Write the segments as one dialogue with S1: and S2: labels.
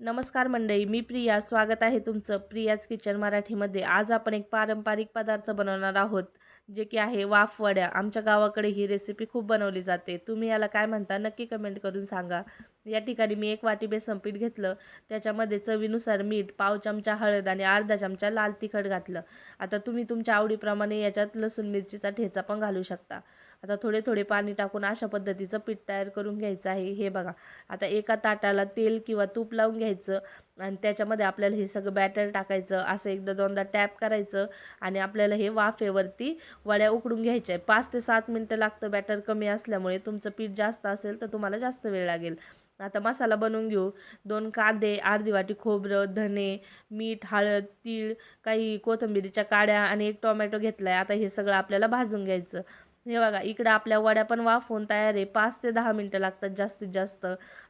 S1: नमस्कार मंडळी मी प्रिया. स्वागत आहे तुमचं प्रियाज किचन मराठीमध्ये. आज आपण एक पारंपरिक पदार्थ बनवणार आहोत जे की आहे वाफवड्या. आमच्या गावाकडे ही रेसिपी खूप बनवली जाते. तुम्ही याला काय म्हणता नक्की कमेंट करून सांगा. या ठिकाणी मी एक वाटी बेसन पीठ घेतलं. त्याच्यामध्ये चवीनुसार मीठ पाव चमचा हळद आणि अर्धा चमचा लाल तिखट घातलं. आता तुम्ही तुमच्या आवडीप्रमाणे याच्यात लसूण मिरचीचा ठेचा पण घालू शकता. आता थोडे थोडे पाणी टाकून अशा पद्धतीचं पीठ तयार करून घ्यायचं आहे. हे बघा. आता एका ताटाला तेल किंवा तूप लावून घ्यायचं. आणि त्याच्यामध्ये आपल्याला हे सगळं बॅटर टाकायचं असं एकदा दोनदा टॅप करायचं आणि आपल्याला हे वाफेवरती वड्या उकडून घ्यायच्या आहे पाच ते सात मिनटं लागतं बॅटर कमी असल्यामुळे. तुमचं पीठ जास्त असेल तर तुम्हाला जास्त वेळ लागेल. आता मसाला बनवून घेऊ. दोन कांदे अर्धी वाटी खोबरं धने मीठ हळद तीळ काही कोथिंबिरीच्या काड्या आणि एक टोमॅटो घेतला आहे आता हे सगळं आपल्याला भाजून घ्यायचं. हे बघा इकडं आपल्या वड्या पण वाफवून तयार आहे. पाच ते दहा मिनटं लागतात जास्तीत जास्त.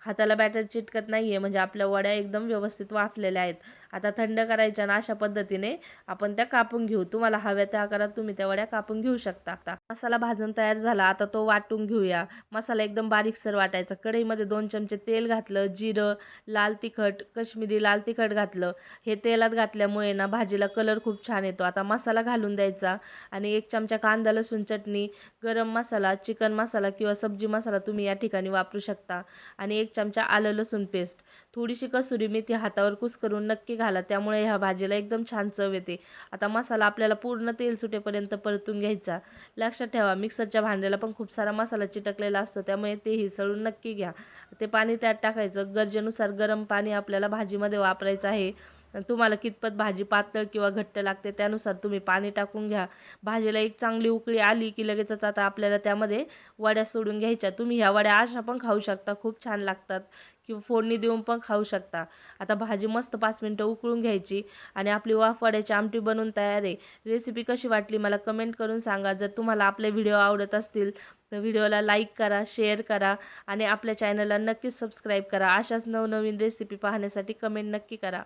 S1: हाताला बॅटर चिटकत नाही आहे म्हणजे आपल्या वड्या एकदम व्यवस्थित वाफलेल्या आहेत. आता थंड करायच्या ना अशा पद्धतीने आपण त्या कापून घेऊ. तुम्हाला हव्या त्या आकारात तुम्ही त्या वड्या कापून घेऊ शकता आता. मसाला भाजून तयार झाला. आता तो वाटून घेऊया. मसाला एकदम बारीकसर वाटायचा. कढईमध्ये दोन चमचे तेल घातलं जिरं लाल तिखट कश्मीरी लाल तिखट घातलं. हे तेलात घातल्यामुळे ना भाजीला कलर खूप छान येतो. आता मसाला घालून द्यायचा आणि एक चमचा कांदा लसूण चटणी गरम मसाला चिकन मसाला किंवा सब्जी मसाला तुम्ही या ठिकाणी वापरू शकता. आणि एक चमचा आलं लसूण पेस्ट. थोडीशी कसुरी मेथी हातावर कुस करून नक्की घाला. त्यामुळे ह्या भाजीला एकदम छान चव येते. आता मसाला आपल्याला पूर्ण तेल सुटेपर्यंत परतून घ्यायचा. लक्षात ठेवा मिक्सरच्या भांड्याला पण खूप सारा मसाला चिटकलेला असतो. त्यामुळे ते हिसळून नक्की घ्या. ते पाणी त्यात टाकायचं. गरजेनुसार गरम पाणी आपल्याला भाजीमध्ये वापरायचं आहे. तुम्हाला कितपत भाजी पातळ किंवा घट्ट लागते त्यानुसार तुम्ही पाणी टाकून घ्या. भाजीला एक चांगली उकळी आली की लगेचच आता आपल्याला त्यामध्ये वड्या सोडून घ्यायच्या. तुम्ही ह्या वड्या अशा पण खाऊ शकता खूप छान लागतात. किंवा फोडणी देऊन पण खाऊ शकता. आता भाजी मस्त पाच मिनटं उकळून घ्यायची आणि आपली वाफ वड्याची आमटी बनवून तयार आहे. रेसिपी कशी वाटली मला कमेंट करून सांगा. जर तुम्हाला आपले व्हिडिओ आवडत असतील तर व्हिडिओला लाईक करा शेअर करा आणि आपल्या चॅनलला नक्कीच सबस्क्राईब करा. अशाच नवनवीन रेसिपी पाहण्यासाठी कमेंट नक्की करा.